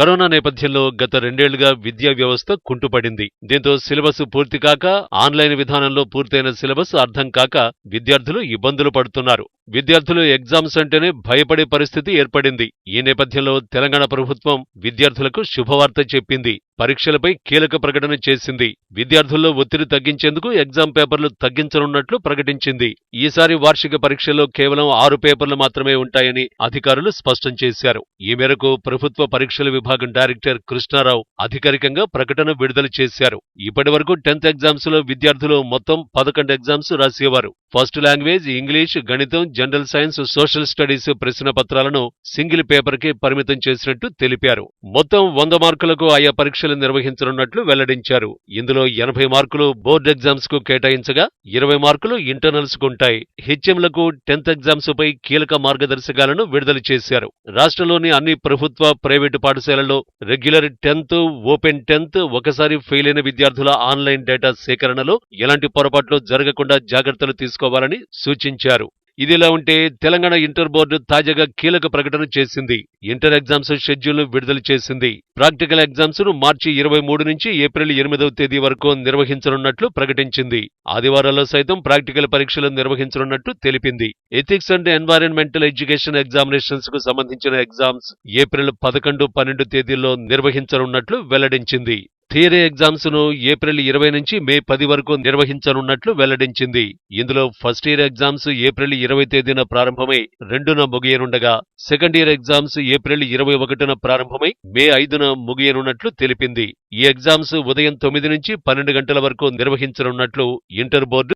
Corona నేపథ్యంలో గత రెండేళ్ళుగా విద్యా వ్యవస్థ కుంటుపడింది. దీంతో సిలబస్ పూర్తి కాక ఆన్లైన్ విధానంలో పూర్తయిన సిలబస్ అర్థం కాక విద్యార్థులు ఇబ్బందులు పడుతున్నారు. విద్యార్థులు ఎగ్జామ్స్ అంటేనే భయపడే పరిస్థితి ఏర్పడింది. ఈ నేపథ్యంలో తెలంగాణ ప్రభుత్వం విద్యార్థులకు శుభవార్త చెప్పింది. పరీక్షలపై కీలక ప్రకటన చేసింది. విద్యార్థుల్లో ఒత్తిడి తగ్గించేందుకు ఎగ్జామ్ పేపర్లు తగ్గించనున్నట్లు ప్రకటించింది. ఈసారి వార్షిక పరీక్షల్లో కేవలం ఆరు పేపర్లు మాత్రమే ఉంటాయని అధికారులు స్పష్టం చేశారు. ఈ మేరకు ప్రభుత్వ పరీక్షల విభాగం డైరెక్టర్ కృష్ణారావు అధికారికంగా ప్రకటన విడుదల చేశారు. ఇప్పటి వరకు టెన్త్ ఎగ్జామ్స్లో విద్యార్థులు మొత్తం పదకొండు ఎగ్జామ్స్ రాసేవారు. ఫస్ట్ లాంగ్వేజ్ ఇంగ్లీష్ గణితం జనరల్ సైన్స్ సోషల్ స్టడీస్ ప్రశ్న పత్రాలను సింగిల్ పేపర్కే పరిమితం చేసినట్టు తెలిపారు. మొత్తం వంద మార్కులకు ఆయా పరీక్షలు నిర్వహించనున్నట్లు వెల్లడించారు. ఇందులో ఎనభై మార్కులు బోర్డ్ ఎగ్జామ్స్కు కేటాయించగా ఇరవై మార్కులు ఇంటర్నల్స్కు ఉంటాయి. హెచ్ఎంలకు టెన్త్ ఎగ్జామ్స్ పై కీలక మార్గదర్శకాలను విడుదల చేశారు. రాష్ట్రంలోని అన్ని ప్రభుత్వ ప్రైవేటు పాఠశాలల్లో రెగ్యులర్ టెన్త్ ఓపెన్ టెన్త్ ఒకసారి ఫెయిల్ అయిన విద్యార్థుల ఆన్లైన్ డేటా సేకరణలో ఎలాంటి పొరపాట్లు జరగకుండా జాగ్రత్తలు తీసుకు తీసుకోవాలని సూచించారు. ఇదిలా ఉంటే తెలంగాణ ఇంటర్ బోర్డు తాజాగా కీలక ప్రకటన చేసింది. ఇంటర్ ఎగ్జామ్స్ షెడ్యూల్ విడుదల చేసింది. ప్రాక్టికల్ ఎగ్జామ్స్ను మార్చి ఇరవై మూడు నుంచి ఏప్రిల్ ఎనిమిదవ తేదీ వరకు నిర్వహించనున్నట్లు ప్రకటించింది. ఆదివారాల్లో సైతం ప్రాక్టికల్ పరీక్షలు నిర్వహించనున్నట్టు తెలిపింది. ఎథిక్స్ అండ్ ఎన్వైరన్మెంటల్ ఎడ్యుకేషన్ ఎగ్జామినేషన్స్కు సంబంధించిన ఎగ్జామ్స్ ఏప్రిల్ పదకొండు పన్నెండు తేదీల్లో నిర్వహించనున్నట్లు వెల్లడించింది. థియరీ ఎగ్జామ్స్ను ఏప్రిల్ ఇరవై నుంచి మే పది వరకు నిర్వహించనున్నట్లు వెల్లడించింది. ఇందులో ఫస్ట్ ఇయర్ ఎగ్జామ్స్ ఏప్రిల్ ఇరవై తేదీన ప్రారంభమై రెండున ముగియనుండగా సెకండ్ ఇయర్ ఎగ్జామ్స్ ఏప్రిల్ ఇరవై ఒకటిన ప్రారంభమై మే ఐదున ముగియనున్నట్లు తెలిపింది. ఈ ఎగ్జామ్స్ ఉదయం తొమ్మిది నుంచి పన్నెండు గంటల వరకు నిర్వహించనున్నట్లు ఇంటర్ బోర్డు